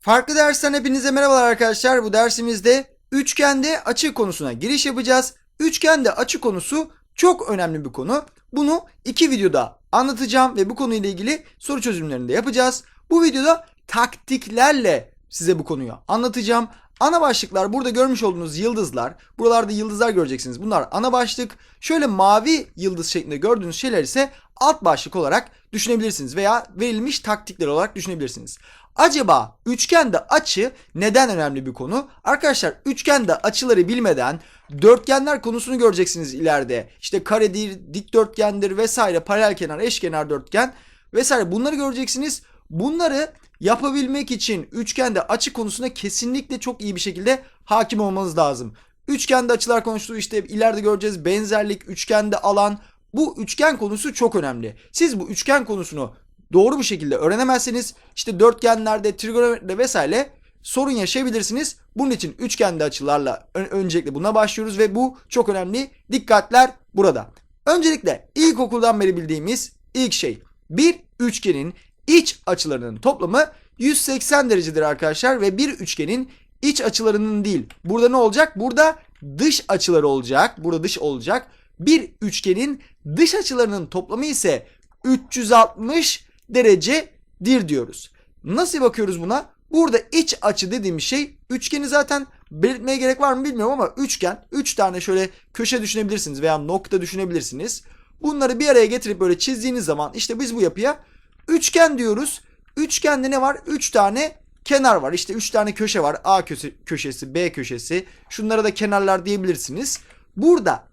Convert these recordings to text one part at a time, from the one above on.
Farklı dersten hepinize merhabalar arkadaşlar. Bu dersimizde üçgende açı konusuna giriş yapacağız. Üçgende açı konusu çok önemli bir konu. Bunu iki videoda anlatacağım ve bu konuyla ilgili soru çözümlerini de yapacağız. Bu videoda taktiklerle size bu konuyu anlatacağım. Ana başlıklar burada görmüş olduğunuz yıldızlar. Buralarda yıldızlar göreceksiniz. Bunlar ana başlık. Şöyle mavi yıldız şeklinde gördüğünüz şeyler ise alt başlık olarak düşünebilirsiniz veya verilmiş taktikler olarak düşünebilirsiniz. Acaba üçgende açı neden önemli bir konu? Arkadaşlar üçgende açıları bilmeden dörtgenler konusunu göreceksiniz ileride. İşte karedir, dikdörtgendir vesaire, paralel kenar, eşkenar dörtgen vesaire bunları göreceksiniz. Bunları yapabilmek için üçgende açı konusuna kesinlikle çok iyi bir şekilde hakim olmanız lazım. Üçgende açılar konuştuğu işte ileride göreceğiz benzerlik, üçgende alan. Bu üçgen konusu çok önemli. Siz bu üçgen konusunu doğru bir şekilde öğrenemezseniz işte dörtgenlerde, trigonometride vesaire sorun yaşayabilirsiniz. Bunun için üçgende açılarla ön- öncelikle buna başlıyoruz ve bu çok önemli. Dikkatler burada. Öncelikle ilkokuldan beri bildiğimiz ilk şey bir üçgenin iç açılarının toplamı 180 derecedir arkadaşlar ve bir üçgenin iç açılarının değil. Burada ne olacak? Burada dış açıları olacak. Burada dış olacak. Bir üçgenin dış açılarının toplamı ise 360 derecedir diyoruz. Nasıl bakıyoruz buna? Burada iç açı dediğimiz şey üçgeni zaten belirtmeye gerek var mı bilmiyorum ama üçgen 3 tane şöyle köşe düşünebilirsiniz veya nokta düşünebilirsiniz. Bunları bir araya getirip böyle çizdiğiniz zaman işte biz bu yapıya üçgen diyoruz. Üçgende ne var? 3 tane kenar var. İşte 3 tane köşe var. A köşe, köşesi, B köşesi. Şunlara da kenarlar diyebilirsiniz. Burada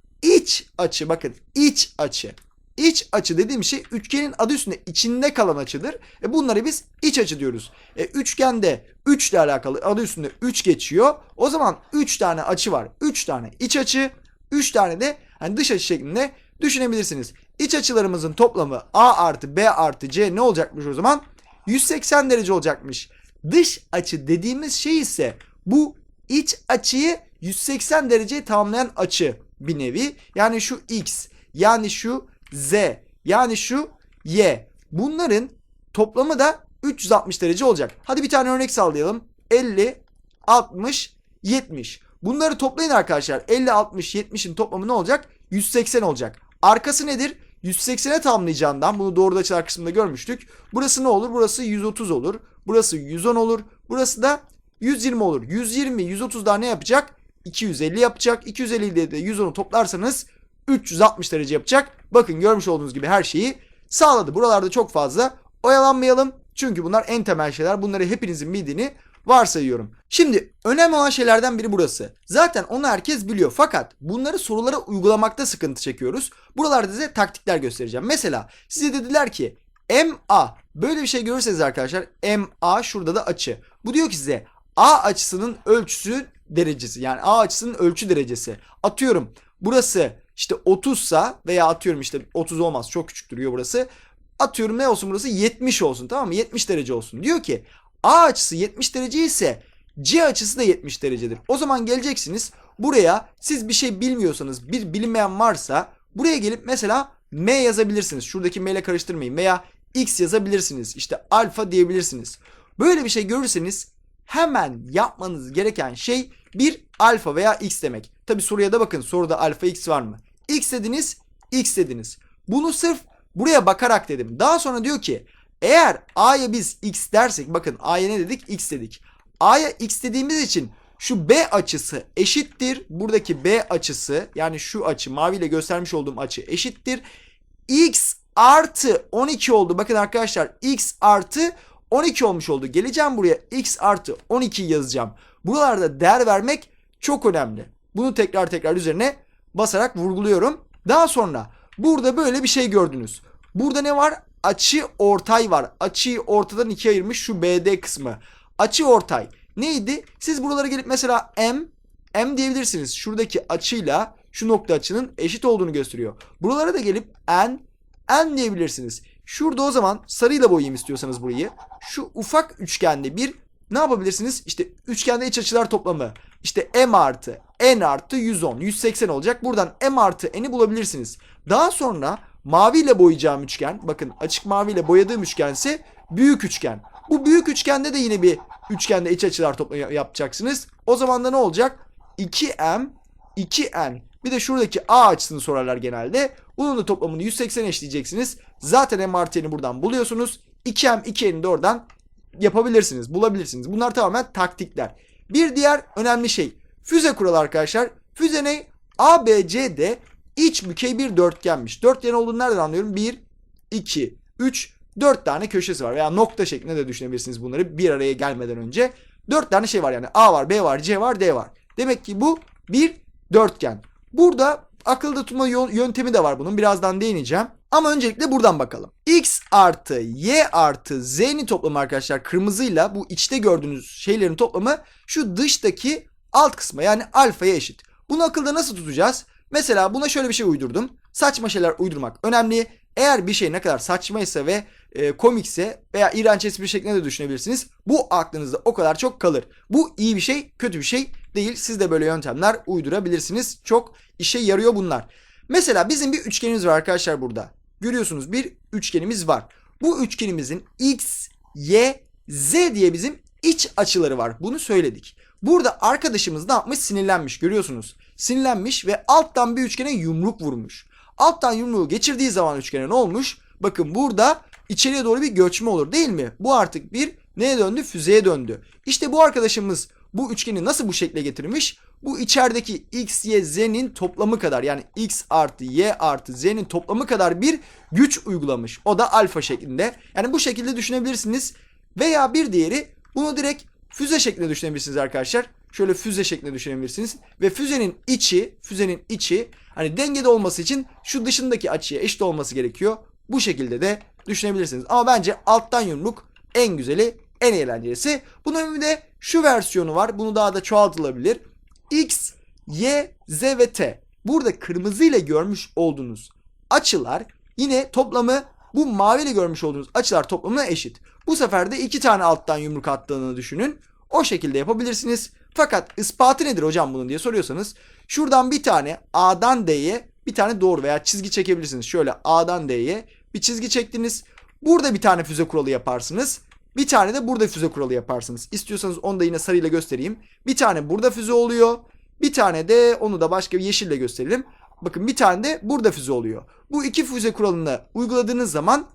iç açı bakın iç açı. İç açı dediğim şey üçgenin adı üstünde içinde kalan açıdır. E bunları biz iç açı diyoruz. E üçgende 3 ile alakalı adı üstünde 3 geçiyor. O zaman 3 tane açı var. 3 tane iç açı, 3 tane de hani dış açı şeklinde düşünebilirsiniz. İç açılarımızın toplamı A artı B artı C ne olacakmış o zaman? 180 derece olacakmış. Dış açı dediğimiz şey ise bu iç açıyı 180 derece tamamlayan açı bir nevi. Yani şu X, yani şu Z, yani şu Y. Bunların toplamı da 360 derece olacak. Hadi bir tane örnek sağlayalım. 50, 60, 70. Bunları toplayın arkadaşlar. 50, 60, 70'in toplamı ne olacak? 180 olacak. Arkası nedir? 180'e tamamlayacağından bunu doğru açılar kısmında görmüştük. Burası ne olur? Burası 130 olur. Burası 110 olur. Burası da 120 olur. 120, 130 daha ne yapacak? 250 yapacak. 250 ile de 110'u toplarsanız 360 derece yapacak. Bakın görmüş olduğunuz gibi her şeyi sağladı. Buralarda çok fazla oyalanmayalım. Çünkü bunlar en temel şeyler. Bunları hepinizin bildiğini varsayıyorum. Şimdi önemli olan şeylerden biri burası. Zaten onu herkes biliyor. Fakat bunları sorulara uygulamakta sıkıntı çekiyoruz. Buralarda size taktikler göstereceğim. Mesela size dediler ki MA böyle bir şey görürseniz arkadaşlar MA şurada da açı. Bu diyor ki size A açısının ölçüsü derecesi yani A açısının ölçü derecesi. Atıyorum burası işte 30 sa veya atıyorum işte 30 olmaz çok küçük duruyor burası. Atıyorum ne olsun burası 70 olsun tamam mı 70 derece olsun. Diyor ki A açısı 70 derece ise C açısı da 70 derecedir. O zaman geleceksiniz buraya siz bir şey bilmiyorsanız bir bilinmeyen varsa buraya gelip mesela M yazabilirsiniz. Şuradaki M ile karıştırmayın veya X yazabilirsiniz. İşte alfa diyebilirsiniz. Böyle bir şey görürseniz hemen yapmanız gereken şey bir alfa veya x demek. Tabi soruya da bakın soruda alfa x var mı? X dediniz, x dediniz. Bunu sırf buraya bakarak dedim. Daha sonra diyor ki eğer a'ya biz x dersek bakın a'ya ne dedik? x dedik. a'ya x dediğimiz için şu b açısı eşittir. Buradaki b açısı yani şu açı maviyle göstermiş olduğum açı eşittir. x artı 12 oldu. Bakın arkadaşlar x artı 12 olmuş oldu. Geleceğim buraya x artı 12 yazacağım. Buralarda değer vermek çok önemli. Bunu tekrar tekrar üzerine basarak vurguluyorum. Daha sonra burada böyle bir şey gördünüz. Burada ne var? Açı ortay var. Açıyı ortadan ikiye ayırmış şu BD kısmı. Açı ortay. Neydi? Siz buralara gelip mesela M M diyebilirsiniz. Şuradaki açıyla şu nokta açının eşit olduğunu gösteriyor. Buralara da gelip N N diyebilirsiniz. Şurada o zaman sarıyla boyayayım istiyorsanız burayı. Şu ufak üçgende bir ne yapabilirsiniz? İşte üçgende iç açılar toplamı. İşte M artı N artı 110. 180 olacak. Buradan M artı N'i bulabilirsiniz. Daha sonra maviyle boyayacağım üçgen. Bakın açık maviyle boyadığım üçgen büyük üçgen. Bu büyük üçgende de yine bir üçgende iç açılar toplamı yapacaksınız. O zaman da ne olacak? 2m 2n bir de şuradaki a açısını sorarlar genelde. Bunun da toplamını 180 eşleyeceksiniz. Zaten m artı n'i buradan buluyorsunuz. 2m 2n'i de oradan yapabilirsiniz, bulabilirsiniz. Bunlar tamamen taktikler. Bir diğer önemli şey füze kuralı arkadaşlar. Füze ne? ABCD iç bükey bir dörtgenmiş. Dörtgen olduğunu nereden anlıyorum? 1, 2, 3, 4 tane köşesi var. Veya nokta şeklinde de düşünebilirsiniz bunları bir araya gelmeden önce. 4 tane şey var yani. A var, B var, C var, D var. Demek ki bu bir dörtgen. Burada akılda tutma yöntemi de var bunun. Birazdan değineceğim. Ama öncelikle buradan bakalım. X artı Y artı Z'nin toplamı arkadaşlar kırmızıyla bu içte gördüğünüz şeylerin toplamı şu dıştaki alt kısma yani alfaya eşit. Bunu akılda nasıl tutacağız? Mesela buna şöyle bir şey uydurdum. Saçma şeyler uydurmak önemli. Eğer bir şey ne kadar saçmaysa ve e, komikse veya iğrenç espri şeklinde de düşünebilirsiniz. Bu aklınızda o kadar çok kalır. Bu iyi bir şey, kötü bir şey değil. Siz de böyle yöntemler uydurabilirsiniz. Çok işe yarıyor bunlar. Mesela bizim bir üçgenimiz var arkadaşlar burada. Görüyorsunuz bir üçgenimiz var. Bu üçgenimizin x, y, z diye bizim iç açıları var. Bunu söyledik. Burada arkadaşımız ne yapmış? Sinirlenmiş. Görüyorsunuz. Sinirlenmiş ve alttan bir üçgene yumruk vurmuş. Alttan yumruğu geçirdiği zaman üçgene ne olmuş? Bakın burada içeriye doğru bir göçme olur değil mi? Bu artık bir neye döndü? Füzeye döndü. İşte bu arkadaşımız bu üçgeni nasıl bu şekle getirmiş? Bu içerideki x, y, z'nin toplamı kadar yani x artı y artı z'nin toplamı kadar bir güç uygulamış. O da alfa şeklinde. Yani bu şekilde düşünebilirsiniz. Veya bir diğeri bunu direkt füze şeklinde düşünebilirsiniz arkadaşlar. Şöyle füze şeklinde düşünebilirsiniz. Ve füzenin içi, füzenin içi hani dengede olması için şu dışındaki açıya eşit olması gerekiyor. Bu şekilde de düşünebilirsiniz. Ama bence alttan yumruk en güzeli, en eğlencelisi. Bunun bir de şu versiyonu var. Bunu daha da çoğaltılabilir. X, Y, Z ve T. Burada kırmızı ile görmüş olduğunuz açılar yine toplamı bu mavi ile görmüş olduğunuz açılar toplamına eşit. Bu sefer de iki tane alttan yumruk attığını düşünün. O şekilde yapabilirsiniz. Fakat ispatı nedir hocam bunun diye soruyorsanız şuradan bir tane A'dan D'ye bir tane doğru veya çizgi çekebilirsiniz. Şöyle A'dan D'ye bir çizgi çektiniz. Burada bir tane füze kuralı yaparsınız. Bir tane de burada füze kuralı yaparsınız. İstiyorsanız onu da yine sarıyla göstereyim. Bir tane burada füze oluyor. Bir tane de onu da başka bir yeşille gösterelim. Bakın bir tane de burada füze oluyor. Bu iki füze kuralını uyguladığınız zaman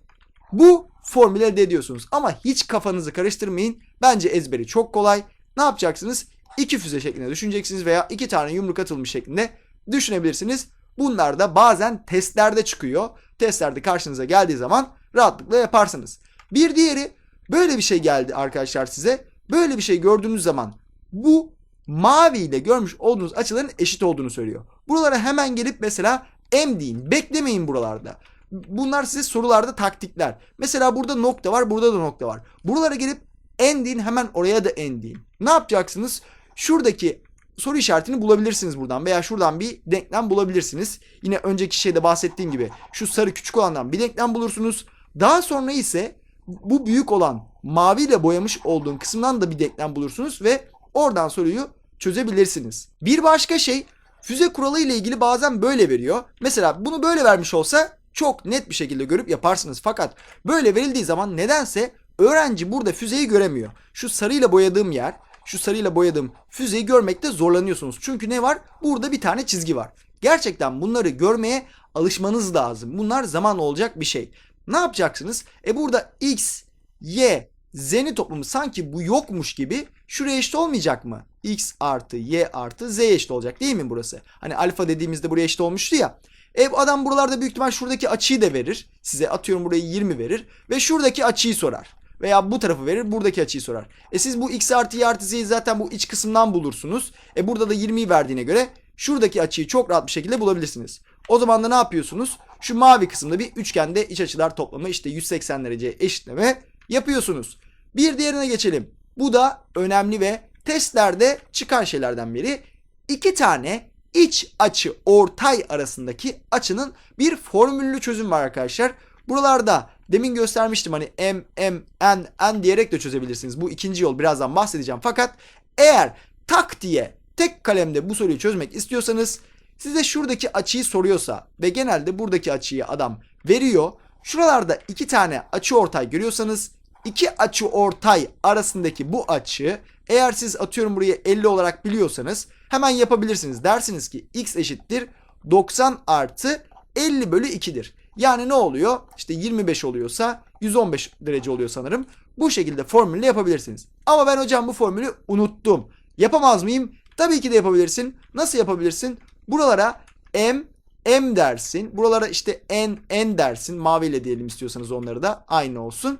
bu formülü elde ediyorsunuz. Ama hiç kafanızı karıştırmayın. Bence ezberi çok kolay. Ne yapacaksınız? İki füze şeklinde düşüneceksiniz veya iki tane yumruk atılmış şeklinde düşünebilirsiniz. Bunlar da bazen testlerde çıkıyor. Testlerde karşınıza geldiği zaman rahatlıkla yaparsınız. Bir diğeri böyle bir şey geldi arkadaşlar size. Böyle bir şey gördüğünüz zaman bu mavi ile görmüş olduğunuz açıların eşit olduğunu söylüyor. Buralara hemen gelip mesela M deyin. Beklemeyin buralarda. Bunlar size sorularda taktikler. Mesela burada nokta var, burada da nokta var. Buralara gelip N deyin hemen oraya da N deyin. Ne yapacaksınız? Şuradaki soru işaretini bulabilirsiniz buradan veya şuradan bir denklem bulabilirsiniz. Yine önceki şeyde bahsettiğim gibi şu sarı küçük olandan bir denklem bulursunuz. Daha sonra ise bu büyük olan maviyle boyamış olduğum kısımdan da bir denklem bulursunuz ve oradan soruyu çözebilirsiniz. Bir başka şey füze kuralı ile ilgili bazen böyle veriyor. Mesela bunu böyle vermiş olsa çok net bir şekilde görüp yaparsınız. Fakat böyle verildiği zaman nedense öğrenci burada füzeyi göremiyor. Şu sarıyla boyadığım yer, şu sarıyla boyadığım füzeyi görmekte zorlanıyorsunuz. Çünkü ne var? Burada bir tane çizgi var. Gerçekten bunları görmeye alışmanız lazım. Bunlar zaman olacak bir şey. Ne yapacaksınız? E burada x, y, z'nin toplamı sanki bu yokmuş gibi şuraya eşit olmayacak mı? x artı y artı z eşit olacak değil mi burası? Hani alfa dediğimizde buraya eşit olmuştu ya. E adam buralarda büyük ihtimal şuradaki açıyı da verir. Size atıyorum burayı 20 verir. Ve şuradaki açıyı sorar. Veya bu tarafı verir buradaki açıyı sorar. E siz bu x artı y artı z'yi zaten bu iç kısımdan bulursunuz. E burada da 20'yi verdiğine göre şuradaki açıyı çok rahat bir şekilde bulabilirsiniz. O zaman da ne yapıyorsunuz? Şu mavi kısımda bir üçgende iç açılar toplamı işte 180 derece eşitleme yapıyorsunuz. Bir diğerine geçelim. Bu da önemli ve testlerde çıkan şeylerden biri. İki tane iç açı ortay arasındaki açının bir formüllü çözüm var arkadaşlar. Buralarda demin göstermiştim hani m, m, n, n diyerek de çözebilirsiniz. Bu ikinci yol birazdan bahsedeceğim. Fakat eğer tak diye tek kalemde bu soruyu çözmek istiyorsanız size şuradaki açıyı soruyorsa ve genelde buradaki açıyı adam veriyor. Şuralarda iki tane açı ortay görüyorsanız iki açı ortay arasındaki bu açı eğer siz atıyorum buraya 50 olarak biliyorsanız hemen yapabilirsiniz. Dersiniz ki x eşittir 90 artı 50 bölü 2'dir. Yani ne oluyor? İşte 25 oluyorsa 115 derece oluyor sanırım. Bu şekilde formülle yapabilirsiniz. Ama ben hocam bu formülü unuttum. Yapamaz mıyım? Tabii ki de yapabilirsin. Nasıl yapabilirsin? Buralara m, m dersin. Buralara işte n, n dersin. Maviyle diyelim istiyorsanız onları da aynı olsun.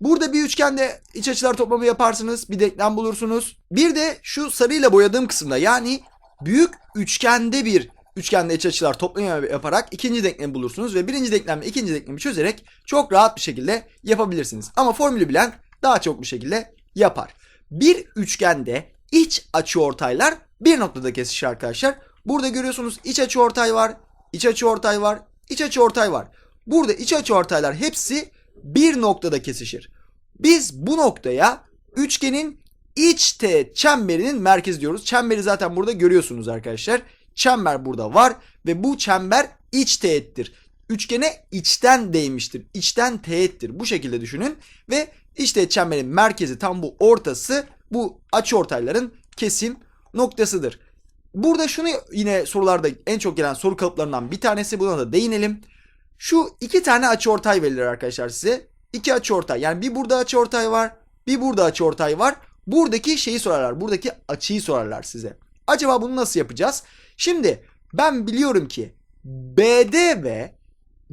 Burada bir üçgende iç açılar toplamı yaparsınız. Bir denklem bulursunuz. Bir de şu sarıyla boyadığım kısımda yani büyük üçgende bir üçgende iç açılar toplamı yaparak ikinci denklemi bulursunuz ve birinci denklemle ikinci denklemi çözerek çok rahat bir şekilde yapabilirsiniz. Ama formülü bilen daha çok bir şekilde yapar. Bir üçgende iç açıortaylar bir noktada kesişir arkadaşlar. Burada görüyorsunuz iç açıortay var, iç açıortay var, iç açıortay var. Burada iç açıortaylar hepsi bir noktada kesişir. Biz bu noktaya üçgenin iç teğet çemberinin merkezi diyoruz. Çemberi zaten burada görüyorsunuz arkadaşlar. Çember burada var ve bu çember iç teğettir. Üçgene içten değmiştir. İçten teğettir. Bu şekilde düşünün ve iç çemberin merkezi tam bu ortası bu açıortayların kesim noktasıdır. Burada şunu yine sorularda en çok gelen soru kalıplarından bir tanesi buna da değinelim. Şu iki tane açıortay verilir arkadaşlar size. İki açıortay. Yani bir burada açıortay var, bir burada açıortay var. Buradaki şeyi sorarlar. Buradaki açıyı sorarlar size. Acaba bunu nasıl yapacağız? Şimdi ben biliyorum ki BD ve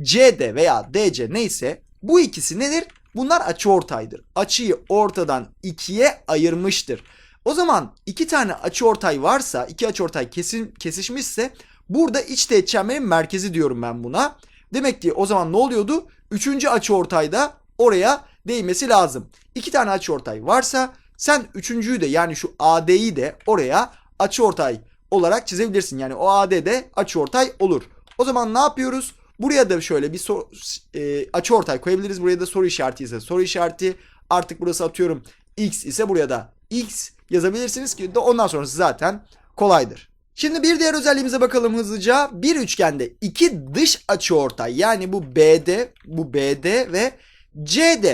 CD veya DC neyse bu ikisi nedir? Bunlar açıortaydır. Açıyı ortadan ikiye ayırmıştır. O zaman iki tane açıortay varsa, iki açıortay kesin, kesişmişse burada iç teğet çemberin merkezi diyorum ben buna. Demek ki o zaman ne oluyordu? Üçüncü açıortayda oraya değmesi lazım. İki tane açıortay varsa sen üçüncüyü de yani şu AD'yi de oraya açıortay olarak çizebilirsin. Yani o AD de açıortay olur. O zaman ne yapıyoruz? Buraya da şöyle bir so e, açıortay koyabiliriz. Buraya da soru işareti ise soru işareti. Artık burası atıyorum x ise buraya da x yazabilirsiniz ki de ondan sonrası zaten kolaydır. Şimdi bir diğer özelliğimize bakalım hızlıca. Bir üçgende iki dış açıortay yani bu BD, bu BD ve CD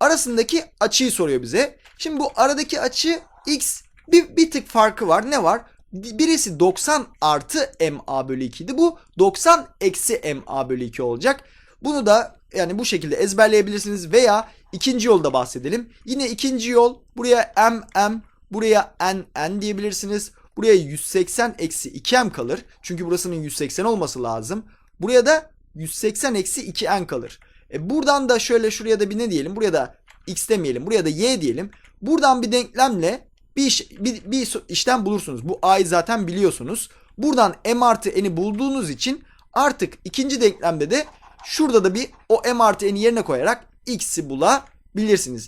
arasındaki açıyı soruyor bize. Şimdi bu aradaki açı x bir, bir tık farkı var. Ne var? Birisi 90 artı MA bölü 2 idi. Bu 90 eksi MA bölü 2 olacak. Bunu da yani bu şekilde ezberleyebilirsiniz veya ikinci yolda bahsedelim. Yine ikinci yol buraya MM buraya N N diyebilirsiniz. Buraya 180 eksi 2M kalır. Çünkü burasının 180 olması lazım. Buraya da 180 eksi 2N kalır. E buradan da şöyle şuraya da bir ne diyelim? Buraya da X demeyelim. Buraya da Y diyelim. Buradan bir denklemle bir, iş, bir, bir işlem bulursunuz. Bu A'yı zaten biliyorsunuz. Buradan M artı N'i bulduğunuz için artık ikinci denklemde de şurada da bir o M artı N'i yerine koyarak X'i bulabilirsiniz.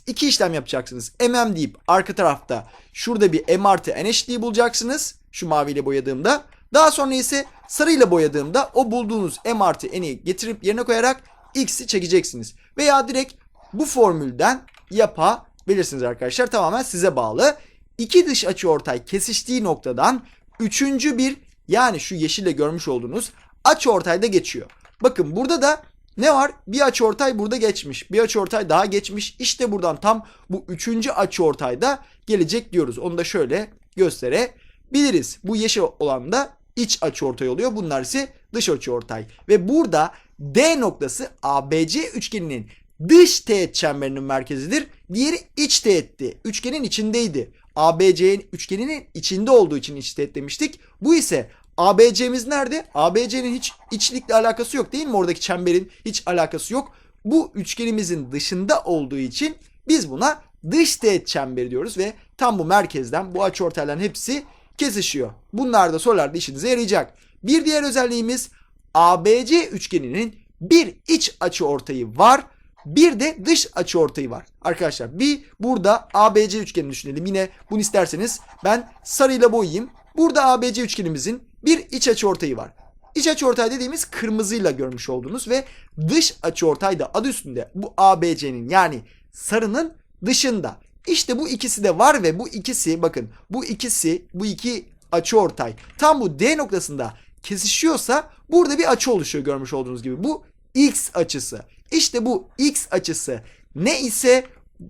İki işlem yapacaksınız. MM deyip arka tarafta şurada bir M artı N eşitliği bulacaksınız. Şu maviyle boyadığımda. Daha sonra ise sarıyla boyadığımda o bulduğunuz M artı N'i getirip yerine koyarak X'i çekeceksiniz. Veya direkt bu formülden yapabilirsiniz arkadaşlar. Tamamen size bağlı. İki dış açıortay kesiştiği noktadan üçüncü bir yani şu yeşille görmüş olduğunuz açıortay da geçiyor. Bakın burada da ne var? Bir açıortay burada geçmiş. Bir açıortay daha geçmiş. İşte buradan tam bu üçüncü açıortayda gelecek diyoruz. Onu da şöyle gösterebiliriz. Bu yeşil olan da iç açıortay oluyor. Bunlar ise dış açıortay. Ve burada D noktası ABC üçgeninin dış teğet çemberinin merkezidir. Diğeri iç teğetti. Üçgenin içindeydi. ABC üçgeninin içinde olduğu için iç teğet demiştik. Bu ise ABC'miz nerede? ABC'nin hiç içlikle alakası yok değil mi? Oradaki çemberin hiç alakası yok. Bu üçgenimizin dışında olduğu için biz buna dış teğet çemberi diyoruz ve tam bu merkezden bu açıortayların hepsi kesişiyor. Bunlar da sorularda işinize yarayacak. Bir diğer özelliğimiz ABC üçgeninin bir iç açıortayı var. Bir de dış açıortayı var. Arkadaşlar bir burada ABC üçgenini düşünelim. Yine bunu isterseniz ben sarıyla boyayayım. Burada ABC üçgenimizin bir iç açıortayı var. İç açıortay dediğimiz kırmızıyla görmüş olduğunuz ve dış açıortay da adı üstünde bu ABC'nin yani sarının dışında. İşte bu ikisi de var ve bu ikisi bakın bu ikisi bu iki açıortay tam bu D noktasında kesişiyorsa burada bir açı oluşuyor görmüş olduğunuz gibi. Bu X açısı. İşte bu X açısı ne ise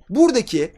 buradaki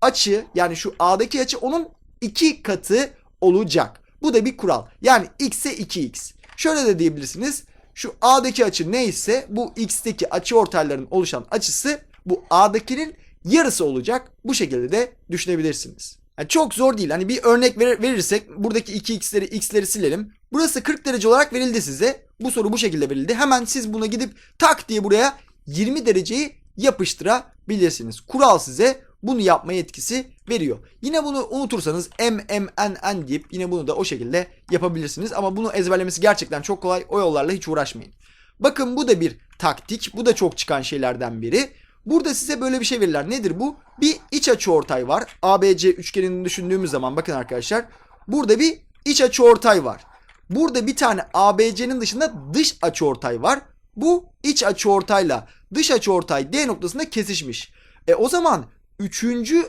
açı yani şu A'daki açı onun iki katı olacak. Bu da bir kural. Yani x'e 2x. Şöyle de diyebilirsiniz. Şu A'daki açı neyse bu x'teki açı ortaylarının oluşan açısı bu A'dakinin yarısı olacak. Bu şekilde de düşünebilirsiniz. Yani çok zor değil. Hani bir örnek ver- verirsek buradaki 2x'leri x'leri silelim. Burası 40 derece olarak verildi size. Bu soru bu şekilde verildi. Hemen siz buna gidip tak diye buraya 20 dereceyi yapıştırabilirsiniz. Kural size bunu yapma yetkisi veriyor. Yine bunu unutursanız m m n n deyip yine bunu da o şekilde yapabilirsiniz. Ama bunu ezberlemesi gerçekten çok kolay. O yollarla hiç uğraşmayın. Bakın bu da bir taktik. Bu da çok çıkan şeylerden biri. Burada size böyle bir şey verirler. Nedir bu? Bir iç açı ortay var. ABC üçgenini düşündüğümüz zaman bakın arkadaşlar. Burada bir iç açı ortay var. Burada bir tane ABC'nin dışında dış açı ortay var. Bu iç açı ortayla dış açı ortay D noktasında kesişmiş. E o zaman üçüncü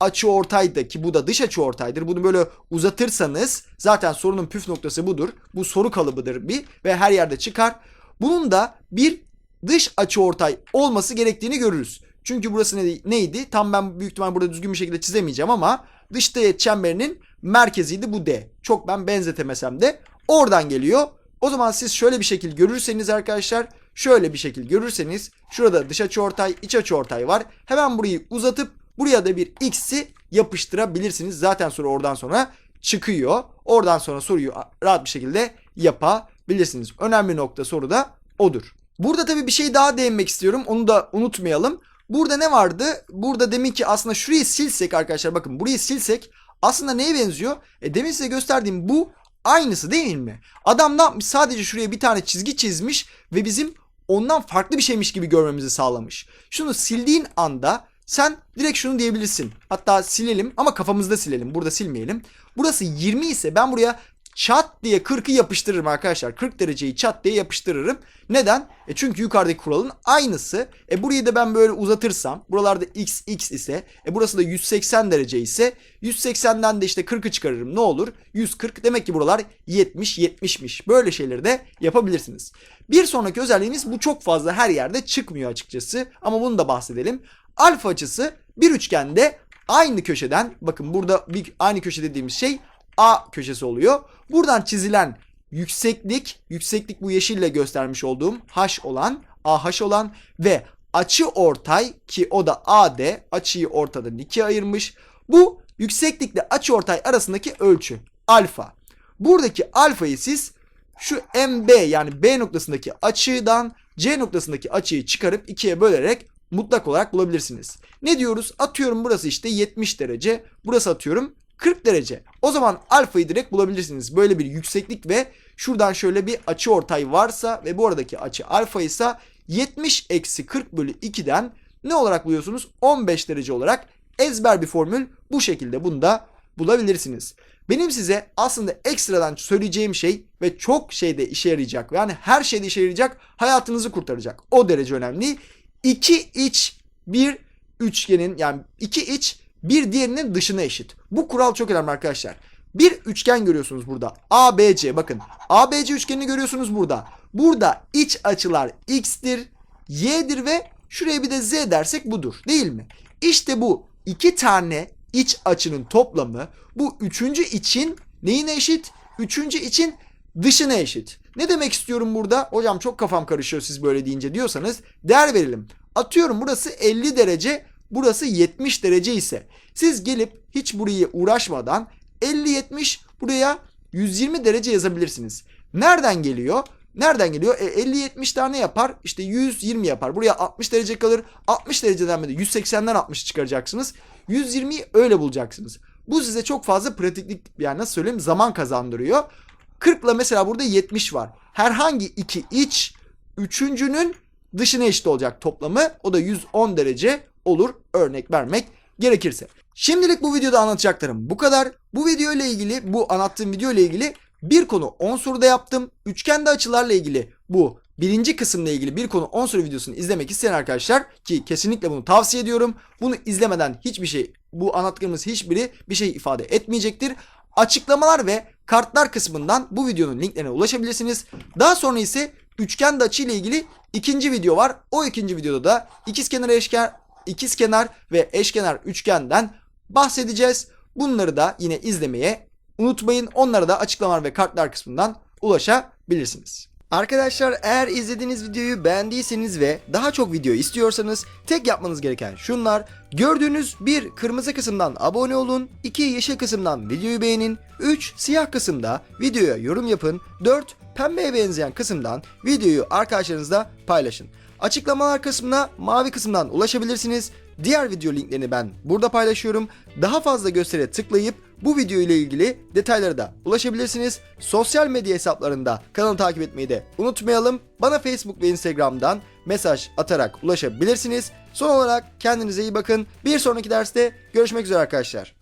açı ortayda ki bu da dış açı ortaydır. Bunu böyle uzatırsanız zaten sorunun püf noktası budur. Bu soru kalıbıdır bir ve her yerde çıkar. Bunun da bir dış açı ortay olması gerektiğini görürüz. Çünkü burası ne- neydi? Tam ben büyük ihtimal burada düzgün bir şekilde çizemeyeceğim ama dış teğet çemberinin merkeziydi bu D. Çok ben benzetemesem de oradan geliyor. O zaman siz şöyle bir şekil görürseniz arkadaşlar şöyle bir şekil görürseniz şurada dış açı ortay iç açı ortay var. Hemen burayı uzatıp buraya da bir x'i yapıştırabilirsiniz. Zaten soru oradan sonra çıkıyor. Oradan sonra soruyu rahat bir şekilde yapabilirsiniz. Önemli nokta soruda odur. Burada tabii bir şey daha değinmek istiyorum. Onu da unutmayalım. Burada ne vardı? Burada demin ki aslında şurayı silsek arkadaşlar bakın burayı silsek aslında neye benziyor? E demin size gösterdiğim bu aynısı değil mi? Adam ne yapmış? Sadece şuraya bir tane çizgi çizmiş ve bizim ondan farklı bir şeymiş gibi görmemizi sağlamış. Şunu sildiğin anda sen direkt şunu diyebilirsin. Hatta silelim ama kafamızda silelim. Burada silmeyelim. Burası 20 ise ben buraya çat diye 40'ı yapıştırırım arkadaşlar. 40 dereceyi çat diye yapıştırırım. Neden? E çünkü yukarıdaki kuralın aynısı. E burayı da ben böyle uzatırsam buralarda x x ise e burası da 180 derece ise 180'den de işte 40'ı çıkarırım. Ne olur? 140. Demek ki buralar 70 70'miş. Böyle şeyleri de yapabilirsiniz. Bir sonraki özelliğimiz bu çok fazla her yerde çıkmıyor açıkçası. Ama bunu da bahsedelim. Alfa açısı bir üçgende aynı köşeden bakın burada bir aynı köşe dediğimiz şey A köşesi oluyor. Buradan çizilen yükseklik, yükseklik bu yeşille göstermiş olduğum H olan, AH olan ve açı ortay ki o da AD açıyı ortadan ikiye ayırmış. Bu yükseklikle açı ortay arasındaki ölçü alfa. Buradaki alfayı siz şu MB yani B noktasındaki açıdan C noktasındaki açıyı çıkarıp ikiye bölerek mutlak olarak bulabilirsiniz. Ne diyoruz? Atıyorum burası işte 70 derece. Burası atıyorum 40 derece. O zaman alfayı direkt bulabilirsiniz. Böyle bir yükseklik ve şuradan şöyle bir açı ortay varsa ve bu aradaki açı alfa ise 70 eksi 40 bölü 2'den ne olarak buluyorsunuz? 15 derece olarak ezber bir formül bu şekilde bunu da bulabilirsiniz. Benim size aslında ekstradan söyleyeceğim şey ve çok şeyde işe yarayacak yani her şeyde işe yarayacak hayatınızı kurtaracak. O derece önemli. İki iç bir üçgenin yani iki iç bir diğerinin dışına eşit. Bu kural çok önemli arkadaşlar. Bir üçgen görüyorsunuz burada. ABC bakın. ABC üçgenini görüyorsunuz burada. Burada iç açılar x'tir, y'dir ve şuraya bir de z dersek budur. Değil mi? İşte bu iki tane iç açının toplamı bu üçüncü için neyine eşit? Üçüncü için dışına eşit. Ne demek istiyorum burada? Hocam çok kafam karışıyor siz böyle deyince diyorsanız değer verelim. Atıyorum burası 50 derece, burası 70 derece ise siz gelip hiç buraya uğraşmadan 50-70 buraya 120 derece yazabilirsiniz. Nereden geliyor? Nereden geliyor? E, 50-70 tane yapar. İşte 120 yapar. Buraya 60 derece kalır. 60 dereceden de 180'den 60 çıkaracaksınız. 120'yi öyle bulacaksınız. Bu size çok fazla pratiklik yani nasıl söyleyeyim zaman kazandırıyor. 40 ile mesela burada 70 var. Herhangi iki iç üçüncünün dışına eşit olacak toplamı. O da 110 derece olur örnek vermek gerekirse. Şimdilik bu videoda anlatacaklarım bu kadar. Bu video ile ilgili bu anlattığım video ile ilgili bir konu 10 soruda yaptım. Üçgende açılarla ilgili bu birinci kısımla ilgili bir konu 10 soru videosunu izlemek isteyen arkadaşlar ki kesinlikle bunu tavsiye ediyorum. Bunu izlemeden hiçbir şey bu anlattıklarımız hiçbiri bir şey ifade etmeyecektir. Açıklamalar ve kartlar kısmından bu videonun linklerine ulaşabilirsiniz. Daha sonra ise üçgende açı ile ilgili ikinci video var. O ikinci videoda da ikizkenar eşkenar ikizkenar ve eşkenar üçgenden bahsedeceğiz. Bunları da yine izlemeye unutmayın. Onlara da açıklamalar ve kartlar kısmından ulaşabilirsiniz. Arkadaşlar eğer izlediğiniz videoyu beğendiyseniz ve daha çok video istiyorsanız tek yapmanız gereken şunlar. Gördüğünüz bir kırmızı kısımdan abone olun, 2 yeşil kısımdan videoyu beğenin, 3 siyah kısımda videoya yorum yapın, 4 pembeye benzeyen kısımdan videoyu arkadaşlarınızla paylaşın. Açıklamalar kısmına mavi kısımdan ulaşabilirsiniz. Diğer video linklerini ben burada paylaşıyorum. Daha fazla göstere tıklayıp bu video ile ilgili detaylara da ulaşabilirsiniz. Sosyal medya hesaplarında kanalı takip etmeyi de unutmayalım. Bana Facebook ve Instagram'dan mesaj atarak ulaşabilirsiniz. Son olarak kendinize iyi bakın. Bir sonraki derste görüşmek üzere arkadaşlar.